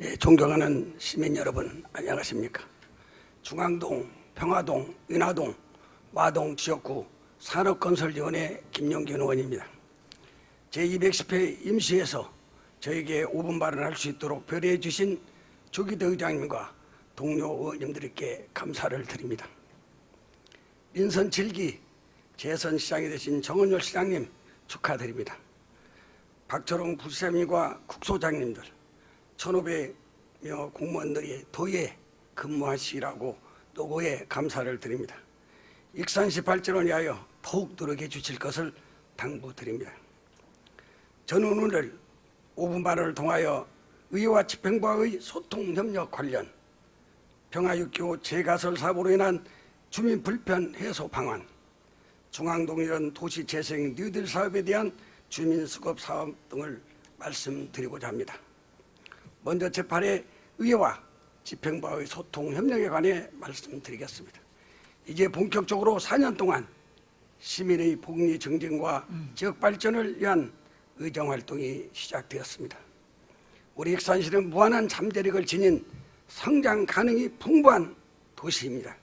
예, 존경하는 시민 여러분 안녕하십니까? 중앙동, 평화동, 인하동, 와동 지역구 산업건설위원회 김용균 의원입니다. 제210회 임시에서 저에게 5분 발언할 수 있도록 배려해 주신 조기대 의장님과 동료 의원님들께 감사를 드립니다. 인선 7기 재선 시장이 되신 정은열 시장님 축하드립니다. 박철웅 부시장님과 국소장님들 1,500여 공무원들이 도에 근무하시라고 노고에 감사를 드립니다. 익산시 발전을 위하여 더욱 노력해 주실 것을 당부드립니다. 저는 오늘 5분 발언을 통하여 의회와 집행부와의 소통 협력 관련 평화육교 재가설 사고로 인한 주민 불편 해소 방안 중앙동 이런 도시 재생 뉴딜 사업에 대한 주민 수급 사업 등을 말씀드리고자 합니다. 먼저 제8회 의회와 집행부와의 소통 협력에 관해 말씀드리겠습니다. 이제 본격적으로 4년 동안 시민의 복리 증진과 지역 발전을 위한 의정 활동이 시작되었습니다. 우리 익산시는 무한한 잠재력을 지닌 성장 가능이 풍부한 도시입니다.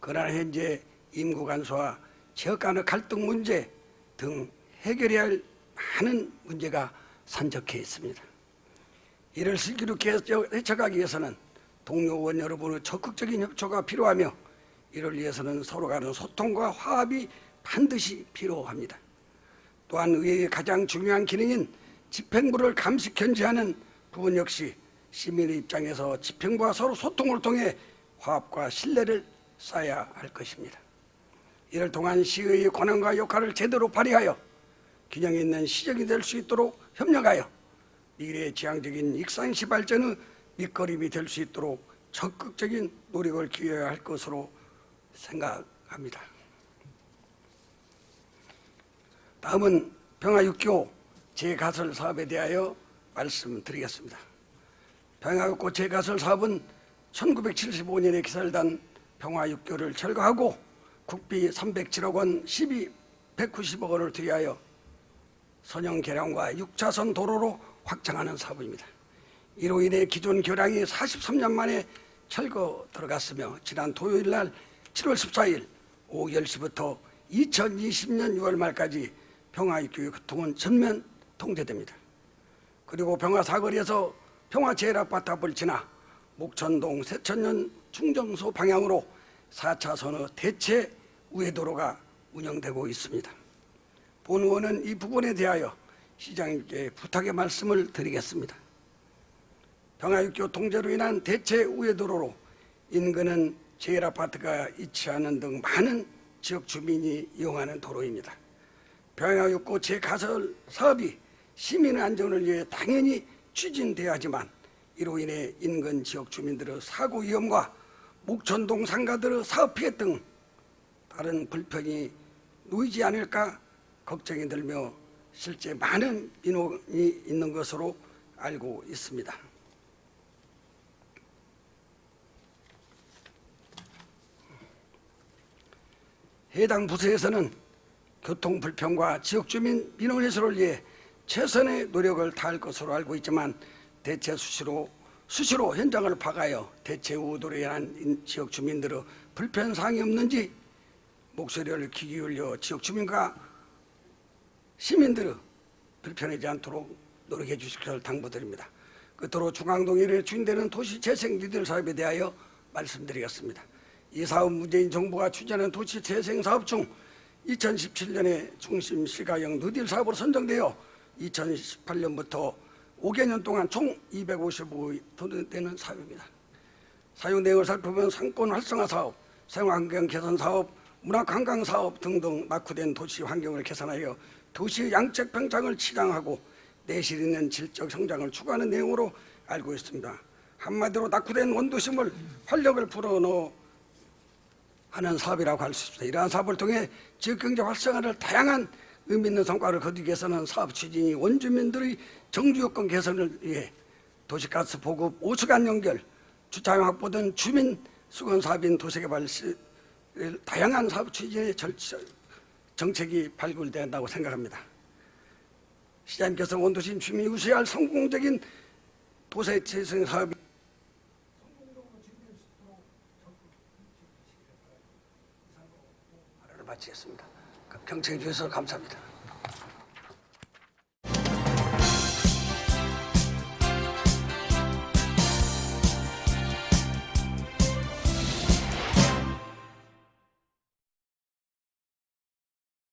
그러나 현재 인구 간소와 지역 간의 갈등 문제 등 해결해야 할 많은 문제가 산적해 있습니다. 이를 슬기롭게 헤쳐가기 위해서는 동료 의원 여러분의 적극적인 협조가 필요하며 이를 위해서는 서로 간의 소통과 화합이 반드시 필요합니다. 또한 의회의 가장 중요한 기능인 집행부를 감시 견제하는 부분 역시 시민의 입장에서 집행부와 서로 소통을 통해 화합과 신뢰를 쌓아야 할 것입니다. 이를 통한 시의의 권한과 역할을 제대로 발휘하여 균형 있는 시정이 될 수 있도록 협력하여 미래의 지향적인 익산시 발전의 밑거름이 될 수 있도록 적극적인 노력을 기해야 할 것으로 생각합니다. 다음은 평화육교 재가설 사업에 대하여 말씀드리겠습니다. 평화육교 재가설 사업은 1975년에 기설단 평화육교를 철거하고 국비 307억 원, 12, 190억 원을 투여하여 선형 개량과 6차선 도로로 확장하는 사업입니다. 이로 인해 기존 교량이 43년 만에 철거 들어갔으며 지난 토요일 날 7월 14일 오후 10시부터 2020년 6월 말까지 평화교육 교통은 전면 통제됩니다. 그리고 평화사거리에서 평화제일아파트 앞을 지나 목천동 세천년 충정소 방향으로 4차선의 대체 우회도로가 운영되고 있습니다. 본 의원은 이 부분에 대하여 시장님께 부탁의 말씀을 드리겠습니다. 평화육교 통제로 인한 대체 우회도로로 인근은 제일아파트가 않은 등 많은 지역 주민이 이용하는 도로입니다. 평화육교 재가설 사업이 시민 안전을 위해 당연히 추진돼야지만 이로 인해 인근 지역 주민들의 사고 위험과 목천동 상가들의 사업 피해 등 다른 불편이 놓이지 않을까 걱정이 들며 실제 많은 민원이 있는 것으로 알고 있습니다. 해당 부서에서는 교통 불편과 지역 주민 민원 해소를 위해 최선의 노력을 다할 것으로 알고 있지만 대체 수시로 수시로 현장을 파가여 대체 우도로 인한 지역 주민들의 불편 사항이 없는지 목소리를 귀 기울여 지역 주민과 시민들의 불편하지 않도록 노력해 주실 것을 당부드립니다. 끝으로 중앙동 일에 추진되는 도시 재생 뉴딜 사업에 대하여 말씀드리겠습니다. 이 사업 문재인 정부가 추진하는 도시 재생 사업 중 2017년에 중심 시가형 뉴딜 사업으로 선정되어 2018년부터 5개년 동안 총 255억 돈 되는 사업입니다. 사용 내용을 살펴보면 상권 활성화 사업, 생활환경 개선 사업, 문화관광 사업 등등 낙후된 도시 환경을 개선하여 도시의 양적 평장을 치장하고 내실 있는 질적 성장을 추구하는 내용으로 알고 있습니다. 한마디로 낙후된 원도심을 활력을 불어넣어 하는 사업이라고 할 수 있습니다. 이러한 사업을 통해 지역경제 활성화를 다양한 의미 있는 성과를 거두기 위해서는 사업 추진이 원주민들의 정주요건 개선을 위해 도시가스 보급, 오수관 연결, 주차장 확보 등 주민 수건 사업인 도시개발 시 다양한 사업 추진의 절차, 정책이 발굴된다고 생각합니다. 시장님께서 원도심 주민이 우수할 성공적인 도세 재생 사업이 마치겠습니다. 경청해 주셔서 감사합니다.